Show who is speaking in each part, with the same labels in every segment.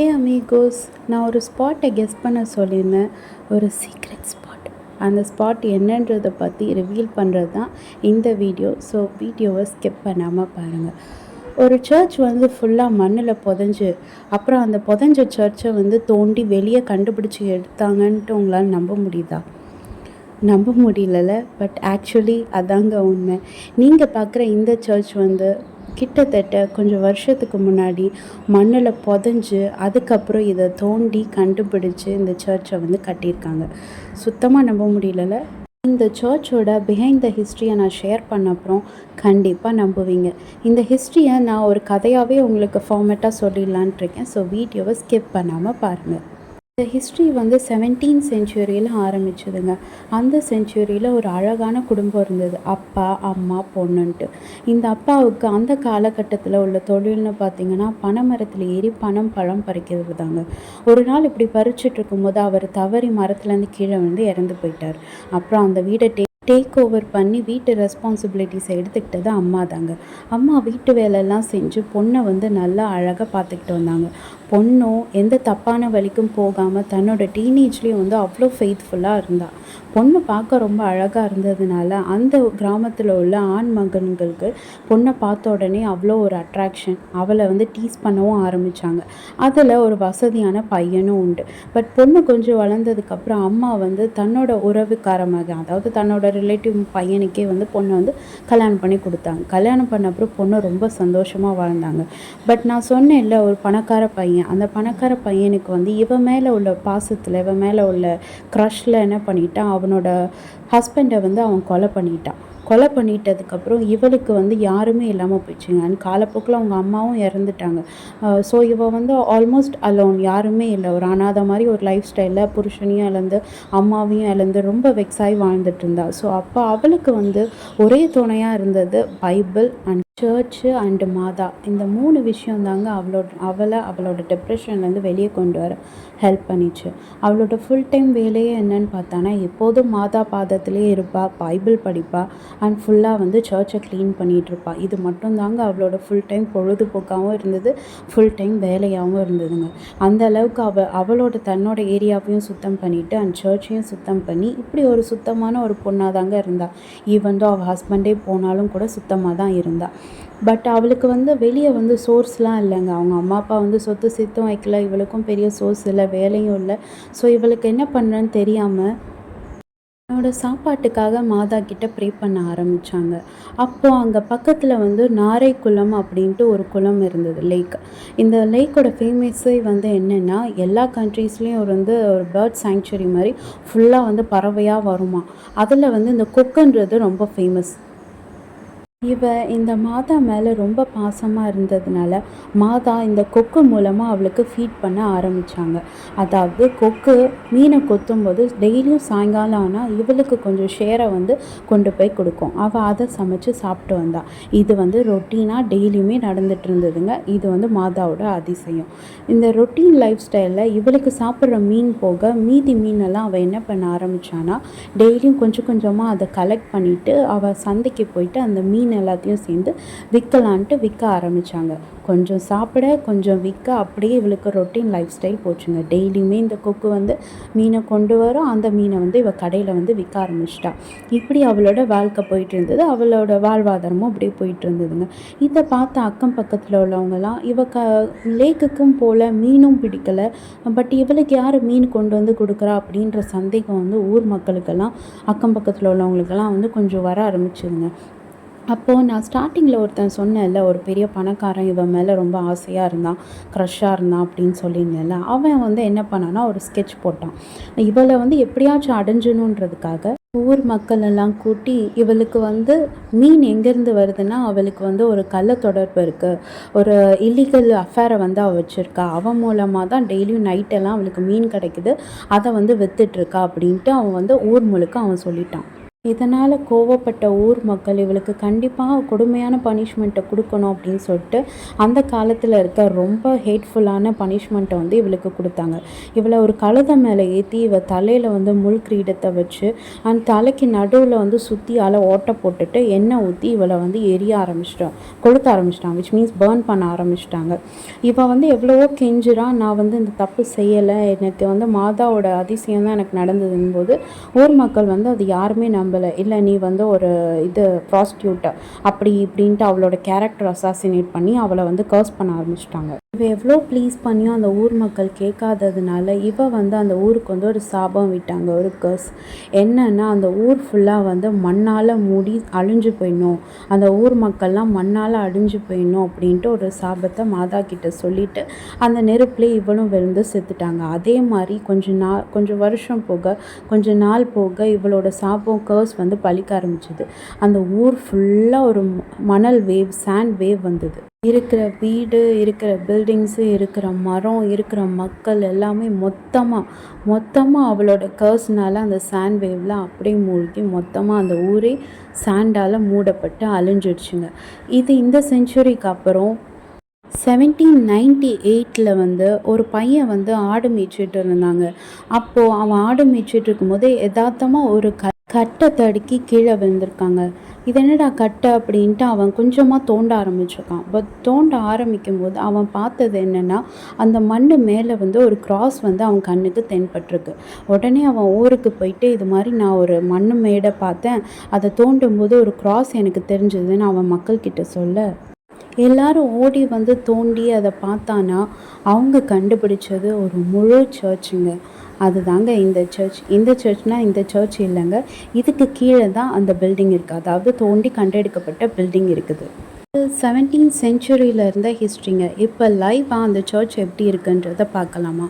Speaker 1: ஏ அமீகோஸ் நான் ஒரு ஸ்பாட்டை கெஸ் பண்ண சொல்லியிருந்தேன். ஒரு சீக்ரெட் ஸ்பாட் அந்த ஸ்பாட் என்னன்றதை பற்றி ரிவீல் பண்ணுறது தான் இந்த வீடியோ ஸோ வீடியோவை ஸ்கிப் பண்ணாமல் பாருங்கள் ஒரு சர்ச் வந்து ஃபுல்லாக மண்ணில் புதஞ்சு அப்புறம் அந்த புதஞ்ச சர்ச்சை வந்து தோண்டி வெளியே கண்டுபிடிச்சி எடுத்தாங்கன்ட்டு உங்களால் நம்ப முடியுதா? நம்ப முடியலல்ல பட் ஆக்சுவலி அதாங்க உண்மை. நீங்கள் பார்க்குற இந்த சர்ச் வந்து கிட்டத்தட்ட கொஞ்சம் வருஷத்துக்கு முன்னாடி மண்ணில் புதஞ்சு அதுக்கப்புறம் இதை தோண்டி கண்டுபிடிச்சு இந்த சர்ச்சை வந்து கட்டியிருக்காங்க. சுத்தமாக நம்ப முடியலல்ல. இந்த சர்ச்சோட பிஹைண்ட் த ஹிஸ்ட்ரியை நான் ஷேர் பண்ண அப்புறம் கண்டிப்பாக நம்புவீங்க. இந்த ஹிஸ்ட்ரியை நான் ஒரு கதையாகவே உங்களுக்கு ஃபார்மேட்டாக சொல்லிடலான்ட்டு இருக்கேன். ஸோ வீடியோவை ஸ்கிப் பண்ணாமல் பாருங்கள் இந்த ஹிஸ்ட்ரி வந்து செவன்டீன் செஞ்சுரியில் ஆரம்பிச்சதுங்க. அந்த செஞ்சுரியில் ஒரு அழகான குடும்பம் இருந்தது. அப்பா அம்மா பொண்ணுன்ட்டு. இந்த அப்பாவுக்கு அந்த காலகட்டத்தில் உள்ள தொழில்னு பார்த்தீங்கன்னா பனைமரத்தில் ஏறி பனம் பழம் பறிக்கிறது தாங்க ஒரு நாள் இப்படி பறிச்சுட்டு இருக்கும்போது அவர் தவறி மரத்துலேருந்து கீழே வந்து இறந்து போயிட்டார். அப்புறம் அந்த வீடை டே டேக் ஓவர் பண்ணி வீட்டு ரெஸ்பான்சிபிலிட்டிஸை எடுத்துக்கிட்டது அம்மா தாங்க அம்மா வீட்டு வேலையெல்லாம் செஞ்சு பொண்ணை வந்து நல்லா அழகாக பார்த்துக்கிட்டு வந்தாங்க. பொண்ணும் எந்த தப்பான வழிக்கும் போகாமல் தன்னோட டீனேஜ்லேயும் வந்து அவ்வளோ ஃபெய்த்ஃபுல்லாக இருந்தாள் பொண்ணு பார்க்க ரொம்ப அழகாக இருந்ததுனால அந்த கிராமத்தில் உள்ள ஆண் மகன்களுக்கு பொண்ணை பார்த்த உடனே அவ்வளோ ஒரு அட்ராக்ஷன் அவளை வந்து டீஸ் பண்ணவும் ஆரம்பித்தாங்க அதில் ஒரு வசதியான பையனும் உண்டு. பட் பொண்ணு கொஞ்சம் வளர்ந்ததுக்கப்புறம் அம்மா வந்து தன்னோட உறவுக்கார மகன் அதாவது தன்னோட ரிலேட்டிவ் பையனுக்கே வந்து பொண்ணை வந்து கல்யாணம் பண்ணி கொடுத்தாங்க. கல்யாணம் பண்ண அப்புறம் பொண்ணு ரொம்ப சந்தோஷமாக வாழ்ந்தாங்க. பட் நான் சொன்னேன்ல ஒரு பணக்கார பையன் அந்த பணக்கார பையனுக்கு வந்து இவன் மேலே உள்ள பாசத்தில் இவன் மேலே உள்ள க்ரஷில் என்ன பண்ணிட்டான்? அவனோட ஹஸ்பண்டை வந்து அவன் கொலை பண்ணிட்டான். கொலை பண்ணிட்டதுக்கப்புறம் இவளுக்கு வந்து யாருமே இல்லாமல் போயிடுச்சுங்க. அண்ட் காலப்போக்கில் அவங்க அம்மாவும் இறந்துட்டாங்க. ஸோ இவள் வந்து ஆல்மோஸ்ட் அலோன் யாருமே இல்லை. ஒரு அனாதை மாதிரி ஒரு லைஃப் ஸ்டைலில் புருஷனையும் இழந்து அம்மாவையும் இழந்து ரொம்ப வெக்ஸாகி வாழ்ந்துட்டு இருந்தாள் ஸோ அப்போ அவளுக்கு வந்து ஒரே துணையாக இருந்தது பைபிள் அண்ட் சர்ச்சு அண்டு மாதா இந்த மூணு விஷயம் தாங்க அவளோட அவளை அவளோட டிப்ரெஷன்லேருந்து வெளியே கொண்டு வர ஹெல்ப் பண்ணிச்சு. அவளோட ஃபுல் டைம் வேலையே என்னன்னு பார்த்தானா எப்போதும் மாதா பாதத்திலே இருப்பாள் பைபிள் படிப்பாள் அண்ட் ஃபுல்லாக வந்து சர்ச்சை க்ளீன் பண்ணிகிட்ருப்பாள் இது மட்டும் தாங்க அவளோட ஃபுல் டைம் பொழுதுபோக்காகவும் இருந்தது ஃபுல் டைம் வேலையாகவும் இருந்ததுங்க. அந்த அளவுக்கு அவள் அவளோட தன்னோட ஏரியாவையும் சுத்தம் பண்ணிவிட்டு அண்ட் சர்ச்சையும் சுத்தம் பண்ணி இப்படி ஒரு சுத்தமான ஒரு பொண்ணாக தாங்க இருந்தாள் ஈவன் தான் அவள் ஹஸ்பண்டே போனாலும் கூட சுத்தமாக தான் இருந்தாள் பட் அவளுக்கு வந்து வெளியே வந்து சோர்ஸ்லாம் இல்லைங்க. அவங்க அம்மா அப்பா வந்து சொத்து சித்தம் வைக்கல. இவளுக்கும் பெரிய சோர்ஸ் இல்லை. வேலையும் இல்லை. ஸோ இவளுக்கு என்ன பண்ணுறேன்னு தெரியாமல் என்னோட சாப்பாட்டுக்காக மாதா கிட்ட ப்ரே பண்ண ஆரம்பித்தாங்க அப்போது அங்கே பக்கத்தில் வந்து நாரை குளம் அப்படின்ட்டு ஒரு குளம் இருந்தது லேக் இந்த லேக்கோட ஃபேமஸே வந்து என்னென்னா எல்லா கண்ட்ரீஸ்லேயும் ஒரு வந்து ஒரு பேர்ட் சேங்க்சுரி மாதிரி ஃபுல்லாக வந்து பறவையாக வருமா. அதில் வந்து இந்த கொக்குன்றது ரொம்ப ஃபேமஸ் இவ இந்த மாதா மேலே ரொம்ப பாசமாக இருந்ததுனால மாதா இந்த கொக்கு மூலமாக அவளுக்கு ஃபீட் பண்ண ஆரம்பித்தாங்க அதாவது கொக்கு மீனை கொத்தும்போது டெய்லியும் சாயங்காலம் ஆனால் இவளுக்கு கொஞ்சம் ஷேரை வந்து கொண்டு போய் கொடுக்கும். அவள் அதை சமைச்சு சாப்பிட்டு வந்தா. இது வந்து ரொட்டீனாக டெய்லியுமே நடந்துட்டு இருந்ததுங்க. இது வந்து மாதாவோட அதிசயம். இந்த ரொட்டீன் லைஃப் ஸ்டைலில் இவளுக்கு சாப்பிட்ற மீன் போக மீதி மீனெல்லாம் அவள் என்ன பண்ண ஆரம்பித்தானா டெய்லியும் கொஞ்சம் கொஞ்சமாக அதை கலெக்ட் பண்ணிவிட்டு அவள் சந்தைக்கு போயிட்டு அந்த மீன் மீன் எல்லாத்தையும் சேர்ந்து விற்கலான்ட்டு விற்க ஆரம்பித்தாங்க கொஞ்சம் சாப்பிட கொஞ்சம் விற்க அப்படியே இவளுக்கு ரொட்டீன் லைஃப் ஸ்டைல் போச்சுங்க. டெய்லியுமே இந்த கொக்கு வந்து மீனை கொண்டு வரும். அந்த மீனை வந்து இவள் கடையில் வந்து விற்க ஆரம்பிச்சிட்டா. இப்படி அவளோட வாழ்க்கை போயிட்டு இருந்தது அவளோட வாழ்வாதாரமும் அப்படியே போயிட்டு இருந்ததுங்க இதை பார்த்த அக்கம் பக்கத்தில் உள்ளவங்களாம் இவ க லேக்குக்கும் போல் மீனும் பிடிக்கலை. பட் இவளுக்கு யார் மீன் கொண்டு வந்து கொடுக்குறா? அப்படின்ற சந்தேகம் வந்து ஊர் மக்களுக்கெல்லாம் அக்கம் பக்கத்தில் உள்ளவங்களுக்கெல்லாம் வந்து கொஞ்சம் வர ஆரம்பிச்சுதுங்க. அப்போது நான் ஸ்டார்டிங்கில் ஒருத்தன் சொன்னேன்ல ஒரு பெரிய பணக்காரன் இவன் மேலே ரொம்ப ஆசையாக இருந்தான் க்ரஷ்ஷாக இருந்தான் அப்படின்னு சொல்லியிருந்தேன்ல அவன் வந்து என்ன பண்ணான்னா ஒரு ஸ்கெட்ச் போட்டான். இவளை வந்து எப்படியாச்சும் அடைஞ்சணுன்றதுக்காக ஊர் மக்கள் எல்லாம் கூட்டி இவளுக்கு வந்து மீன் எங்கேருந்து வருதுன்னா அவளுக்கு வந்து ஒரு கள்ள தொடர்பு இருக்குது ஒரு இல்லீகல் அஃபேரை வந்து அவள் வச்சுருக்கா. அவன் மூலமாக தான் டெய்லியும் நைட்டெல்லாம் அவளுக்கு மீன் கிடைக்குது. அதை வந்து விற்றுட்ருக்கா அப்படின்ட்டு அவன் வந்து ஊர் முழுக்க அவன் சொல்லிட்டான். இதனால் கோவப்பட்ட ஊர் மக்கள் இவளுக்கு கண்டிப்பாக கொடுமையான பனிஷ்மெண்ட்டை கொடுக்கணும் அப்படின்னு சொல்லிட்டு அந்த காலத்தில் இருக்க ரொம்ப ஹேட்ஃபுல்லான பனிஷ்மெண்ட்டை வந்து இவளுக்கு கொடுத்தாங்க. இவளை ஒரு கழுதை மேலே ஏற்றி இவள் தலையில் வந்து முள் கிரீடத்தை வச்சு அந்த தலைக்கு நடுவில் வந்து சுற்றியால் ஓட்டை போட்டுட்டு எண்ணெய் ஊற்றி இவளை வந்து எரிய ஆரம்பிச்சிட்டோம் கொளுத்த ஆரம்பிச்சிட்டாங்க விச் மீன்ஸ் பேர்ன் பண்ண ஆரம்பிச்சிட்டாங்க. இவள் வந்து எவ்வளவோ கெஞ்சிரா நான் வந்து இந்த தப்பு செய்யலை எனக்கு வந்து மாதாவோட அதிசயம் தான் எனக்கு நடந்ததுன்னு போது ஊர் மக்கள் வந்து அது யாருமே நம்ப நம்பலை இல்லை நீ வந்து ஒரு இது ப்ராஸ்டியூட்டை அப்படி இப்படின்ட்டு அவளோட கேரக்டர் அசாசினேட் பண்ணி அவளை வந்து கர்ஸ் பண்ண ஆரம்பிச்சிட்டாங்க. இவ எவ்வளோ ப்ளீஸ் பண்ணியும் அந்த ஊர் மக்கள் கேட்காததுனால இவ வந்து அந்த ஊருக்கு வந்து ஒரு சாபம் விட்டாங்க ஒரு கர்ஸ் என்னன்னா அந்த ஊர் ஃபுல்லாக வந்து மண்ணால் மூடி அழிஞ்சு போயிடணும். அந்த ஊர் மக்கள்லாம் மண்ணால் அழிஞ்சு போயிடணும் அப்படின்ட்டு ஒரு சாபத்தை மாதா கிட்ட சொல்லிட்டு அந்த நெருப்புலேயே இவளும் விழுந்து செத்துட்டாங்க. அதே மாதிரி கொஞ்சம் நாள் கொஞ்சம் வருஷம் போக கொஞ்சம் நாள் போக இவளோட சாபம் கர்ஸ் வந்து பழிக்க ஆரம்பிச்சிது. அந்த ஊர் ஃபுல்லாக ஒரு மணல் வேவ் சாண்ட் வேவ் வந்தது. இருக்கிற வீடு இருக்கிற பில்டிங்ஸு இருக்கிற மரம் இருக்கிற மக்கள் எல்லாமே மொத்தமாக மொத்தமாக அவளோட கர்ஸ்னால் அந்த சாண்ட் வேவில் அப்படியே மூழ்கி மொத்தமாக அந்த ஊரே சாண்டால் மூடப்பட்டு அழிஞ்சிடுச்சுங்க. இது இந்த செஞ்சுரிக்கு அப்புறம் செவன்டீன் நைன்டி எயிட்டில் வந்து ஒரு பையன் வந்து ஆடு மேய்ச்சிட்டு இருந்தாங்க. அப்போது அவன் ஆடு மேய்ச்சிட்டு இருக்கும்போது யதார்த்தமாக ஒரு க கட்டை தடுக்கி கீழே விழுந்திருக்காங்க. இது என்னடா கட்டை அப்படின்ட்டு அவன் கொஞ்சமாக தோண்ட ஆரம்பிச்சிருக்கான். பட் தோண்ட ஆரம்பிக்கும் போது அவன் பார்த்தது என்னென்னா அந்த மண் மேலே வந்து ஒரு கிராஸ் வந்து அவன் கண்ணுக்கு தென்பட்டிருக்கு. உடனே அவன் ஊருக்கு போயிட்டு இது மாதிரி நான் ஒரு மண் மேடை பார்த்தேன். அதை தோண்டும் போது ஒரு கிராஸ் எனக்கு தெரிஞ்சதுன்னு அவன் மக்கள்கிட்ட சொல்ல எல்லாரும் ஓடி வந்து தோண்டி அதை பார்த்தானா அவங்க கண்டுபிடிச்சது ஒரு முழு சர்ச்சுங்க. அதுதாங்க இந்த சர்ச். இந்த சர்ச்னால் இந்த சர்ச் இல்லைங்க. இதுக்கு கீழே தான் அந்த பில்டிங் இருக்குது அதாவது தோண்டி கண்டெடுக்கப்பட்ட பில்டிங் இருக்குது. செவன்டீன் செஞ்சுரியில் இருந்த ஹிஸ்ட்ரிங்க இப்போ லைவாக அந்த சர்ச் எப்படி இருக்குன்றத பார்க்கலாமா?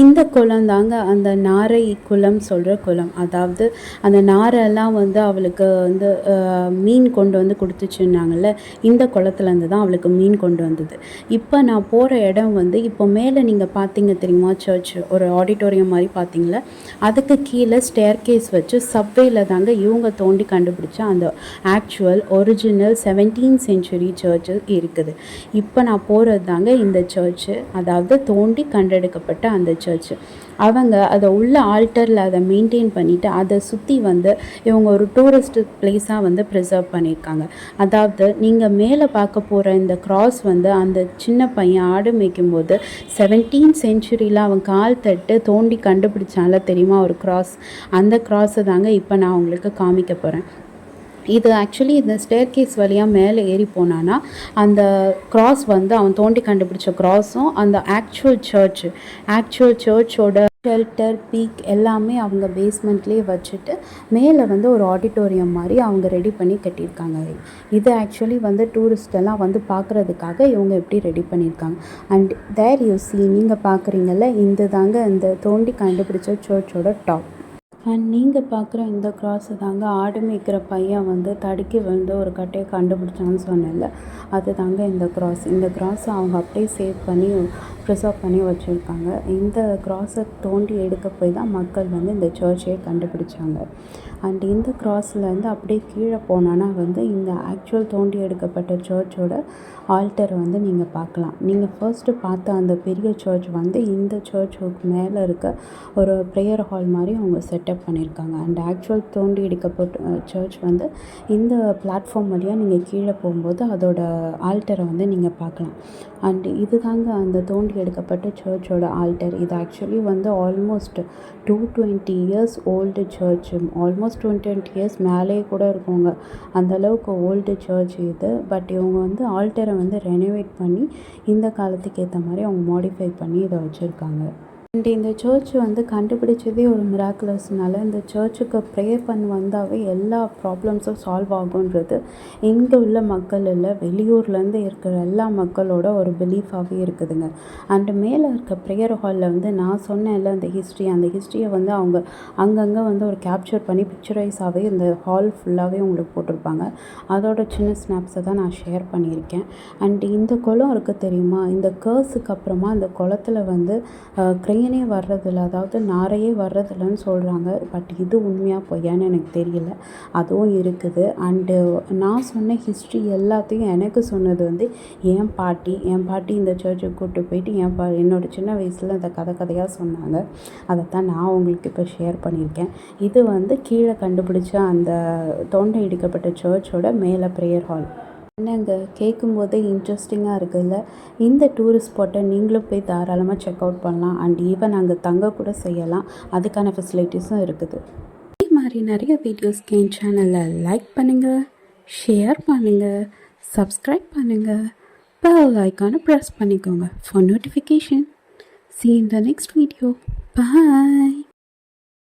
Speaker 1: இந்த குளம் தாங்க அந்த நாரை குளம் சொல்கிற குளம். அதாவது அந்த நாரெல்லாம் வந்து அவளுக்கு வந்து மீன் கொண்டு வந்து கொடுத்துச்சுன்னாங்கல்ல இந்த குளத்துலேருந்து தான் அவளுக்கு மீன் கொண்டு வந்தது. இப்போ நான் போகிற இடம் வந்து இப்போ மேலே நீங்கள் பார்த்தீங்க தெரியுமா சர்ச் ஒரு ஆடிட்டோரியம் மாதிரி பார்த்தீங்களா? அதுக்கு கீழே ஸ்டேர் கேஸ் வச்சு சப்வேயில் தாங்க இவங்க தோண்டி கண்டுபிடிச்ச அந்த actual original seventeen century church இருக்குது. இப்போ நான் போகிறது தாங்க இந்த சர்ச்சு அதாவது தோண்டி கண்டெடுக்கப்பட்ட அந்த சர்ச் அவங்க அதை உள்ள ஆல்டரில் அதை மெயின்டைன் பண்ணிவிட்டு அதை சுற்றி வந்து இவங்க ஒரு டூரிஸ்ட் பிளேஸாக வந்து ப்ரிசர்வ் பண்ணியிருக்காங்க. அதாவது நீங்கள் மேலே பார்க்க போகிற இந்த க்ராஸ் வந்து அந்த சின்ன பையன் ஆடு மேய்க்கும் போது செவன்டீன் சென்ச்சுரியில் அவன் கால் தட்டு தோண்டி கண்டுபிடிச்சால தெரியுமா ஒரு க்ராஸ் அந்த க்ராஸை தாங்க இப்போ நான் உங்களுக்கு காமிக்க போகிறேன் இது ஆக்சுவலி இந்த ஸ்டேர் கேஸ் வழியாக மேலே ஏறி போனான்னா அந்த க்ராஸ் வந்து அவன் தோண்டி கண்டுபிடிச்ச க்ராஸும் அந்த ஆக்சுவல் சர்ச் ஆக்சுவல் சர்ச்சோட ஷெல்டர் பீக் எல்லாமே அவங்க பேஸ்மெண்ட்லேயே வச்சுட்டு மேலே வந்து ஒரு ஆடிட்டோரியம் மாதிரி அவங்க ரெடி பண்ணி கட்டியிருக்காங்க. இது ஆக்சுவலி வந்து டூரிஸ்டெல்லாம் வந்து பார்க்குறதுக்காக இவங்க எப்படி ரெடி பண்ணியிருக்காங்க. அண்ட் தேர் யூ சி நீங்கள் பார்க்குறீங்கல்ல இந்த தாங்க இந்த தோண்டி கண்டுபிடிச்ச சர்ச்சோட டாப் அண்ட் நீங்கள் பார்க்குற இந்த க்ராஸை தாங்க ஆடு மேய்க்கிற பையன் வந்து தடுக்கி விழுந்து ஒரு கட்டையை கண்டுபிடிச்சான்னு சொன்னேன்ல. அது தாங்க இந்த க்ராஸ் இந்த க்ராஸை அவங்க அப்படியே சேவ் பண்ணி ப்ரிசர்வ் பண்ணி வச்சுருக்காங்க. இந்த க்ராஸை தோண்டி எடுக்க போய் தான் மக்கள் வந்து இந்த சர்ச்சையை கண்டுபிடிச்சாங்க. அண்ட் இந்த கிராஸ்லேருந்து அப்படியே கீழே போனோன்னா வந்து இந்த ஆக்சுவல் தோண்டி எடுக்கப்பட்ட சர்ச்சோட ஆல்டரை வந்து நீங்கள் பார்க்கலாம். நீங்கள் ஃபர்ஸ்ட்டு பார்த்த அந்த பெரிய சர்ச் வந்து இந்த சர்ச்சுக்கு மேலே இருக்க ஒரு ப்ரேயர் ஹால் மாதிரி அவங்க செட்டப் பண்ணியிருக்காங்க. அண்ட் ஆக்சுவல் தோண்டி எடுக்கப்பட்ட சர்ச் வந்து இந்த பிளாட்ஃபார்ம் வழியாக நீங்கள் கீழே போகும்போது அதோட ஆல்டரை வந்து நீங்கள் பார்க்கலாம். அண்ட் இது தாங்க அந்த தோண்டி எடுக்கப்பட்ட சர்ச்சோட ஆல்டர் இது ஆக்சுவலி வந்து almost two twenty years old church almost two twenty years மேலேயே கூட இருக்குங்க அந்தளவுக்கு ஓல்டு சர்ச் இது. பட் இவங்க வந்து ஆல்டரை வந்து ரெனோவேட் பண்ணி இந்த காலத்துக்கு ஏற்ற மாதிரி அவங்க மாடிஃபை பண்ணி இதை வச்சுருக்காங்க. அண்ட் இந்த சர்ச் வந்து கண்டுபிடிச்சதே ஒரு மிராக்குலஸ்னால இந்த சர்ச்சுக்கு ப்ரேயர் பண்ணி வந்தாவே எல்லா ப்ராப்ளம்ஸும் சால்வ் ஆகுன்றது இங்கே உள்ள மக்கள் இல்லை வெளியூர்லேருந்து இருக்கிற எல்லா மக்களோட ஒரு பிலீஃபாகவே இருக்குதுங்க. அண்டு மேலே இருக்க ப்ரேயர் ஹாலில் வந்து நான் சொன்னேன்ல அந்த ஹிஸ்ட்ரி அந்த ஹிஸ்ட்ரியை வந்து அவங்க அங்கங்கே வந்து ஒரு கேப்சர் பண்ணி பிக்சரைஸாகவே இந்த ஹால் ஃபுல்லாகவே உங்களுக்கு போட்டிருப்பாங்க. அதோட சின்ன ஸ்னாப்ஸை தான் நான் ஷேர் பண்ணியிருக்கேன். அண்ட் இந்த குளம் இருக்குது தெரியுமா? இந்த கேர்ஸுக்கு அப்புறமா அந்த குளத்துல வந்து க்ரெயின் பனியனே வர்றதில்ல. அதாவது நாரையே வர்றதில்லன்னு சொல்கிறாங்க பட் இது உண்மையாக பொய்யான்னு எனக்கு தெரியல. அதுவும் இருக்குது. அண்டு நான் சொன்ன ஹிஸ்ட்ரி எல்லாத்தையும் எனக்கு சொன்னது வந்து என் பாட்டி என் பாட்டி இந்த சர்ச்சுக்கு கூப்பிட்டு போயிட்டு என் பா என்னோட சின்ன வயசில் அந்த கதை கதையாக சொன்னாங்க. அதைத்தான் நான் உங்களுக்கு இப்போ ஷேர் பண்ணியிருக்கேன். இது வந்து கீழே கண்டுபிடிச்ச அந்த தொண்டை இடிக்கப்பட்ட சர்ச்சோட மேலே ப்ரேயர் ஹால் என்னங்க கேட்கும்போதே இன்ட்ரெஸ்டிங்காக இருக்குல்ல? இந்த டூரிஸ்ட் ஸ்பாட்டை நீங்களும் போய் தாராளமாக செக் அவுட் பண்ணலாம். அண்ட் ஈவன் அங்கே தங்க கூட செய்யலாம். அதுக்கான ஃபெசிலிட்டிஸும் இருக்குது. இதே மாதிரி நிறைய வீடியோஸ்க்கு என் சேனலில் லைக் பண்ணுங்கள் ஷேர் பண்ணுங்கள் சப்ஸ்கிரைப் பண்ணுங்கள் பெல் ஐக்கானை ப்ரெஸ் பண்ணிக்கோங்க for notification see in the next video bye